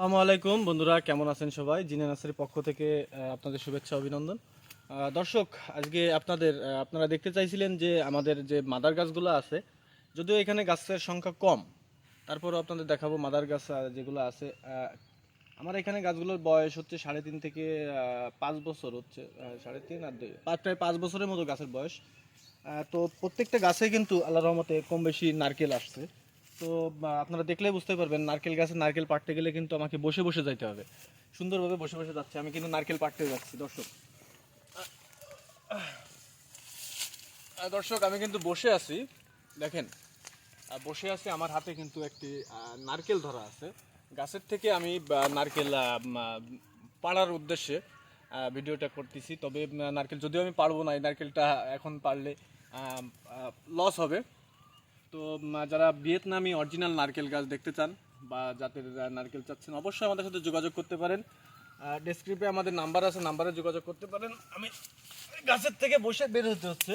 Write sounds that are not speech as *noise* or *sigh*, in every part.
আসসালামু আলাইকুম, বন্ধুরা, কেমন আছেন সবাই? জিনে নাসের পক্ষ থেকে আপনাদের শুভেচ্ছা, অভিনন্দন। দর্শক, আজকে আপনাদের আপনারা দেখতে চাইছিলেন যে আমাদের যে মাদার গাছগুলো আছে, যদিও এখানে গাছের সংখ্যা কম, তারপরও আপনাদের দেখাবো মাদার গাছ যেগুলো আছে। আমার এখানে গাছগুলোর বয়স হচ্ছে সাড়ে তিন থেকে পাঁচ বছর হচ্ছে সাড়ে তিন আর দুই, পাঁচ, প্রায় পাঁচ বছরের মতো গাছের বয়স। তো প্রত্যেকটা গাছে কিন্তু আল্লাহ রহমতে কম বেশি নারকেল আসছে। তো আপনারা দেখলেই বুঝতে পারবেন, নারকেল গাছে নারকেল পাড়তে গেলে কিন্তু আমাকে বসে বসে যাইতে হবে। সুন্দরভাবে বসে বসে যাচ্ছে, আমি কিন্তু নারকেল পাড়তে যাচ্ছি, দর্শক। দর্শক, আমি কিন্তু বসে আছি, দেখেন। বসে আছি, আমার হাতে কিন্তু একটি নারকেল ধরা আছে। গাছের থেকে আমি নারকেল পাড়ার উদ্দেশ্যে ভিডিওটা করতেছি। তবে নারকেল যদিও আমি পারব না, এই নারকেলটা এখন পারলে লস হবে। তো যারা ভিয়েতনামি অরিজিনাল নারকেল গাছ দেখতে চান বা আহ, নারকেল চাচ্ছেন অবশ্যই আমাদের সাথে যোগাযোগ করতে পারেন। ডেসক্রিপে আমাদের নাম্বার আছে নাম্বারে যোগাযোগ করতে পারেন। আমি গাছের থেকে বসে বের হতে হচ্ছে।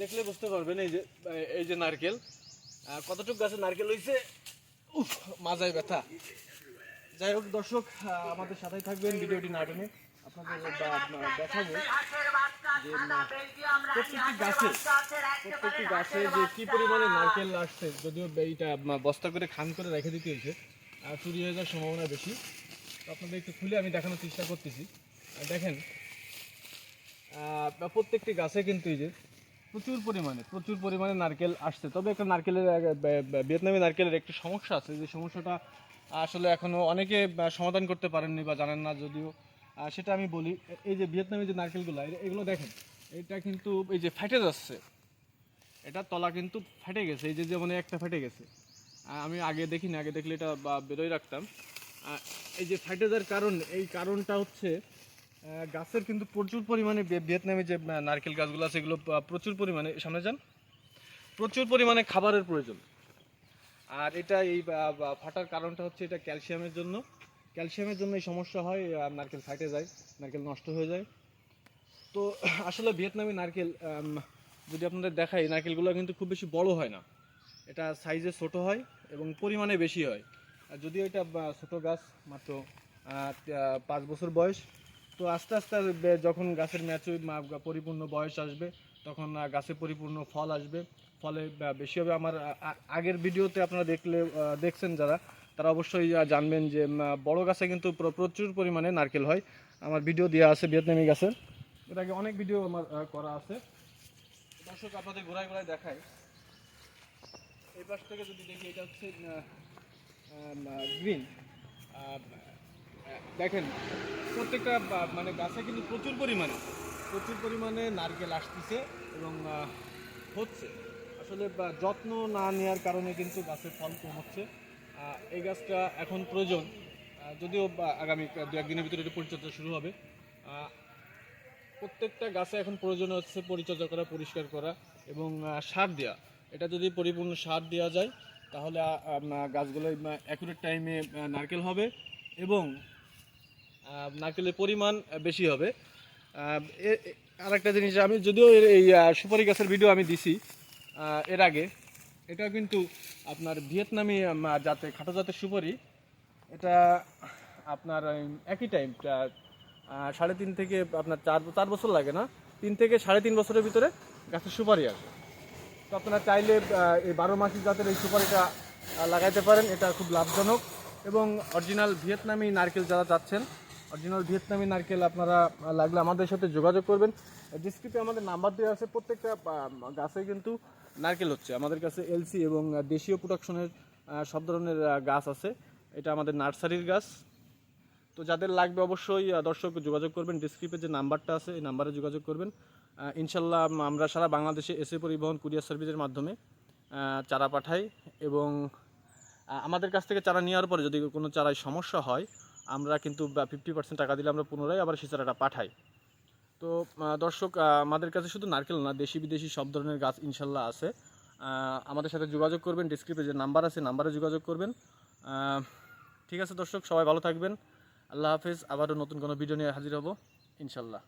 দেখলে বুঝতে পারবেন এই যে এই যে নারকেল। কতটুকু গাছে নারকেল হয়েছে উফ মাজায় ব্যথা। যাই হোক দর্শক আমাদের সাথেই থাকবেন ভিডিওটি না টেনে। আপনাদের দেখাবো যে প্রত্যেকটি গাছে প্রত্যেকটি গাছে যে কি পরিমাণে নারকেল আসছে, যদিও এইটা বস্তা করে খান করে রেখে দিতে হয়েছে, আর চুরি হয়ে যাওয়ার সম্ভাবনা বেশি। আপনাদের একটু খুলে আমি দেখানোর চেষ্টা করতেছি। দেখেন প্রত্যেকটি গাছে কিন্তু এই যে প্রচুর পরিমাণে প্রচুর পরিমাণে নারকেল আসছে। তবে একটা নারকেলের ভিয়েতনামি নারকেলের একটি সমস্যা আছে, যে সমস্যাটা আসলে এখনও অনেকে সমাধান করতে পারেননি বা জানেন না, যদিও সেটা আমি বলি, এই যে ভিয়েতনামের যে নারকেলগুলো এগুলো দেখেন, এটা কিন্তু এই যে ফেটে যাচ্ছে। এটা তলা কিন্তু ফেটে গেছে, এই যে যেমন একটা ফেটে গেছে। আমি আগে দেখিনি, আগে দেখলে এটা বা, বেরোয় রাখতাম। এই যে ফেটে যাওয়ার কারণ, এই কারণটা হচ্ছে গাছের কিন্তু প্রচুর পরিমাণে ভিয়েতনামে যে নারকেল গাছগুলো আছে, এগুলো প্রচুর পরিমাণে, সামনে যান। প্রচুর পরিমাণে খাবারের প্রয়োজন। আর এটা এই ফাটার কারণটা হচ্ছে এটা ক্যালসিয়ামের জন্য। ক্যালসিয়ামের জন্য এই সমস্যা হয় নারকেল ফাটে যায়, নারকেল নষ্ট হয়ে যায়। তো *clears throat* আসলে ভিয়েতনামি নারকেল যদি আপনাদের দেখাই, নারকেলগুলো কিন্তু খুব বেশি বড় হয় না। এটা সাইজে ছোট হয় এবং পরিমাণে বেশি হয়। আর যদিও এটা ছোট গাছ, মাত্র পাঁচ বছর বয়স, তো আস্তে আস্তে যখন গাছের ম্যাচুর পরিপূর্ণ বয়স আসবে, তখন গাছে পরিপূর্ণ ফল আসবে। ফলে বেশি হবে আমার আগের ভিডিওতে আপনারা দেখলে দেখছেন যারা তারা অবশ্যই জানবেন যে বড় গাছে কিন্তু প্র- প্রচুর পরিমাণে নারকেল হয়। আমার ভিডিও দেওয়া আছে ভিয়েতনামি গাছের আগে অনেক ভিডিও আমার করা আছে। দর্শক, আপনাদের ঘোরায় ঘোরায় দেখায় এই পাশ থেকে যদি দেখি, এটা হচ্ছে গ্রিন। দেখেন, প্রত্যেকটা মানে গাছে কিন্তু প্রচুর পরিমাণে প্রচুর পরিমাণে নারকেল আসতেছে এবং হচ্ছে। আসলে যত্ন না নেওয়ার কারণে কিন্তু গাছের ফল কম হচ্ছে। এই গাছটা এখন প্রয়োজন। যদিও আগামী দু একদিনের ভিতরে এটা পরিচর্যা শুরু হবে। প্রত্যেকটা গাছে এখন প্রয়োজন হচ্ছে পরিচর্যা করা পরিষ্কার করা এবং সার দেওয়া এটা যদি পরিপূর্ণ সার দেওয়া যায় তাহলে গাছগুলো অ্যাকুরেট টাইমে নারকেল হবে এবং নারকেলের পরিমাণ বেশি হবে। আহ, এ- এ- আরেকটা জিনিস আমি যদিও এই সুপারি গাছের ভিডিও আমি দিছি এর আগে এটা কিন্তু আপনার ভিয়েতনামি জাতে, খাটো জাতের সুপারি। এটা আপনার একই টাইম সাড়ে তিন থেকে আপনার চার চার বছর লাগে না? তিন থেকে সাড়ে তিন বছরের ভিতরে গাছের সুপারি আসবে তো আপনারা চাইলে এই বারো মাসি জাতের এই সুপারিটা লাগাইতে পারেন। এটা খুব লাভজনক এবং অরিজিনাল ভিয়েতনামি নারকেল যারা চাচ্ছেন অরিজিনাল ভিয়েতনামি নারকেল আপনারা লাগলে আমাদের সাথে যোগাযোগ করবেন। ডিসক্রিপে আমাদের নাম্বার দেওয়া আছে। প্রত্যেকটা গাছে কিন্তু নারকেল হচ্ছে। আমাদের কাছে এলসি এবং দেশীয় প্রোডাকশনের সব ধরনের গাছ আছে। এটা আমাদের নার্সারির গাছ। তো যাদের লাগবে অবশ্যই দর্শক যোগাযোগ করবেন। ডিসক্রিপে যে নাম্বারটা আছে, এই নাম্বারে যোগাযোগ করবেন। ইনশাল্লাহ আমরা সারা বাংলাদেশে এসে পরিবহন কুরিয়ার সার্ভিসের মাধ্যমে চারা পাঠাই এবং আমাদের কাছ থেকে চারা নেওয়ার পরে যদি কোনো চারায় সমস্যা হয় আমরা কিন্তু ফিফটি পার্সেন্ট টাকা দিলে আমরা পুনরায় আবার সিচারাটা চারাটা পাঠাই। তো দর্শক আমাদের কাছে শুধু নারকেল না দেশি বিদেশি সব ধরনের গাছ ইনশাল্লাহ আছে। আমাদের সাথে যোগাযোগ করবেন ডিসক্রিপে যে নাম্বার আছে নাম্বারে যোগাযোগ করবেন। ঠিক আছে দর্শক, সবাই ভালো থাকবেন। আল্লাহ হাফিজ, আবারও নতুন কোনো ভিডিও নিয়ে হাজির হব, ইনশাল্লাহ।